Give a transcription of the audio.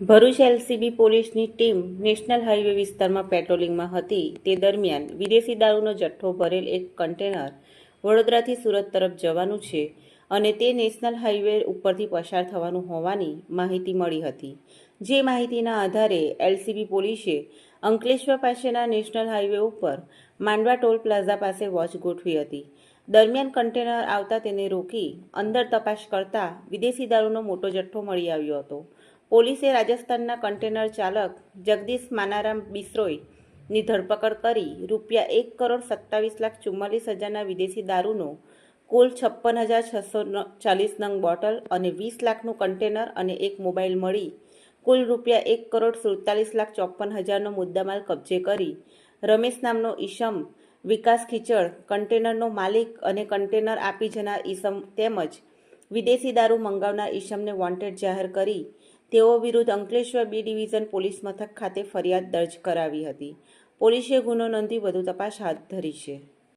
Bharuch LCB પોલીસની team national highway વિસ્તારમાં પેટ્રોલિંગમાં હતી. તે દરમિયાન વિદેશી દારૂનો જથ્થો ભરેલ એક કન્ટેનર વડોદરાથી સુરત તરફ જવાનું છે અને તે નેશનલ હાઈવે ઉપરથી પસાર થવાનું હોવાની માહિતી મળી હતી. જે માહિતીના આધારે એલસીબી પોલીસે અંકલેશ્વર પાસેના નેશનલ હાઈવે ઉપર માંડવા ટોલ પ્લાઝા પાસે વોચ ગોઠવી હતી. દરમિયાન કન્ટેનર આવતા તેને રોકી અંદર તપાસ કરતા વિદેશી દારૂનો મોટો જથ્થો મળી આવ્યો હતો. પોલીસે રાજસ્થાનના કન્ટેનર ચાલક જગદીશ માનારામ બિસ્રોયની ધરપકડ કરી રૂપિયા એક કરોડ સત્તાવીસ લાખ ચુમ્માલીસ હજારના વિદેશી દારૂનો કુલ છપ્પન હજાર છસો ચાલીસ નંગ બોટલ અને વીસ લાખનું કન્ટેનર અને એક મોબાઈલ મળી કુલ રૂપિયા એક કરોડ સુડતાલીસ લાખ ચોપન હજારનો મુદ્દામાલ કબજે કરી. રમેશ નામનો ઈસમ વિકાસ ખીચડ કન્ટેનરનો માલિક અને કન્ટેનર આપી જનાર ઈસમ તેમજ વિદેશી દારૂ મંગાવનાર ઈસમને વોન્ટેડ જાહેર કરી તેઓ વિરુદ્ધ અંકલેશ્વર બી ડિવિઝન પોલીસ મથક ખાતે ફરિયાદ દર્જ કરાવી હતી. પોલીસે ગુનો નોંધી વધુ તપાસ હાથ ધરી છે.